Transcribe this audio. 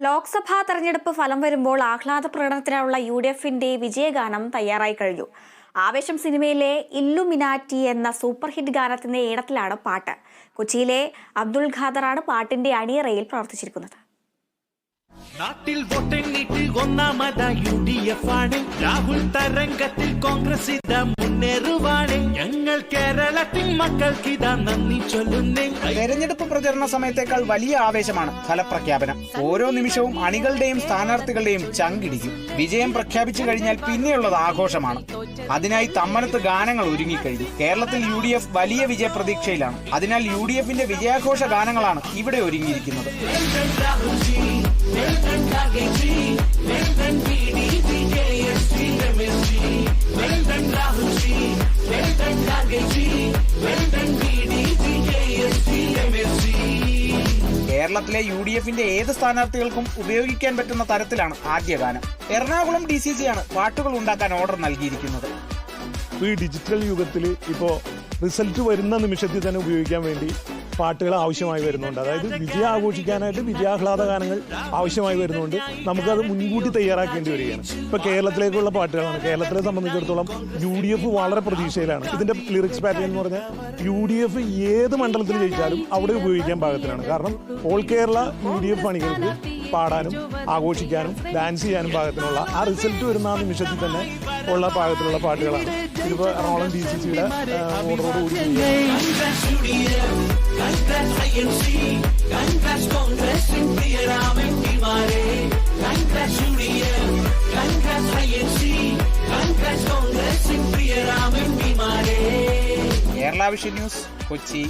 ലോക്സഭാ തെരഞ്ഞെടുപ്പ് ഫലം വരുമ്പോൾ ആഹ്ലാദ പ്രകടനത്തിനായുള്ള യു ഡി എഫിന്റെ വിജയഗാനം തയ്യാറായി കഴിഞ്ഞു. ആവേശം സിനിമയിലെ ഇല്ലുമിനാറ്റി എന്ന സൂപ്പർ ഹിറ്റ് ഗാനത്തിന്റെ ഈണത്തിലാണ് പാട്ട്. കൊച്ചിയിലെ അബ്ദുൾ ഖാദറാണ് പാട്ടിന്റെ അണിയറയിൽ പ്രവർത്തിച്ചിരിക്കുന്നത്. നാട്ടിൽ വോട്ടെണ്ണിട്ട് ഒന്നാമത യു ഡി എഫ് ആണ് രാഹുൽ തരംഗത്തിൽ കോൺഗ്രസ് ഇതാ മുന്നേറുവാണ്. ഞങ്ങൾ കേരളത്തിൻ മക്കൾക്ക് ഇതാ നന്ദി ചൊല്ലുന്നേ. തെരഞ്ഞെടുപ്പ് പ്രചരണ സമയത്തേക്കാൾ വലിയ ആവേശമാണ് ഫലപ്രഖ്യാപനം. ഓരോ നിമിഷവും അണികളുടെയും സ്ഥാനാർത്ഥികളുടെയും ചങ്കിടിക്കും. വിജയം പ്രഖ്യാപിച്ചു കഴിഞ്ഞാൽ പിന്നെയുള്ളത് ആഘോഷമാണ്. അതിനായി തമ്മനത്ത് ഗാനങ്ങൾ ഒരുങ്ങിക്കഴിഞ്ഞു. കേരളത്തിൽ യു ഡി എഫ് വലിയ വിജയ പ്രതീക്ഷയിലാണ് അതിനാൽ യു ഡി എഫിന്റെ വിജയാഘോഷ ഗാനങ്ങളാണ് ഇവിടെ ഒരുങ്ങിയിരിക്കുന്നത്. കേരളത്തിലെ യു ഡി എഫിന്റെ ഏത് സ്ഥാനാർത്ഥികൾക്കും ഉപയോഗിക്കാൻ പറ്റുന്ന തരത്തിലാണ് ആദ്യ ഗാനം. എറണാകുളം ഡി സി സി ആണ് പാട്ടുകൾ ഉണ്ടാക്കാൻ ഓർഡർ നൽകിയിരിക്കുന്നത്. ഈ ഡിജിറ്റൽ യുഗത്തിൽ ഇപ്പോ റിസൾട്ട് വരുന്ന നിമിഷത്തിൽ തന്നെ ഉപയോഗിക്കാൻ വേണ്ടി പാട്ടുകൾ ആവശ്യമായി വരുന്നുണ്ട്. അതായത് വിജയ ആഘോഷിക്കാനായിട്ട് വിജയാഹ്ലാദ ഗാനങ്ങൾ ആവശ്യമായി വരുന്നുണ്ട്. നമുക്കത് മുൻകൂട്ടി തയ്യാറാക്കേണ്ടി വരികയാണ്. ഇപ്പൊ കേരളത്തിലേക്കുള്ള പാട്ടുകളാണ്. കേരളത്തിലെ സംബന്ധിച്ചിടത്തോളം യു ഡി എഫ് വളരെ പ്രതീക്ഷയിലാണ്. ഇതിന്റെ ലിറിക്സ് പാറ്റേൺ എന്ന് പറഞ്ഞാൽ യു ഡി എഫ് ഏത് മണ്ഡലത്തിൽ ജയിച്ചാലും അവിടെ ഉപയോഗിക്കാൻ പാകത്തിലാണ് കാരണം all Kerala U D F അണികൾക്ക് പാടാനും ആഘോഷിക്കാനും ഡാൻസ് ചെയ്യാനും പാകത്തിനുള്ള ആ റിസൾട്ട് വരുന്ന ആ നിമിഷത്തിൽ തന്നെ ഉള്ള പാകത്തിലുള്ള പാട്ടുകളാണ്. ഇതിപ്പോൾ എറണാകുളം ഡി സി സിയുടെ കേരള വിഷൻ ന്യൂസ് കൊച്ചി.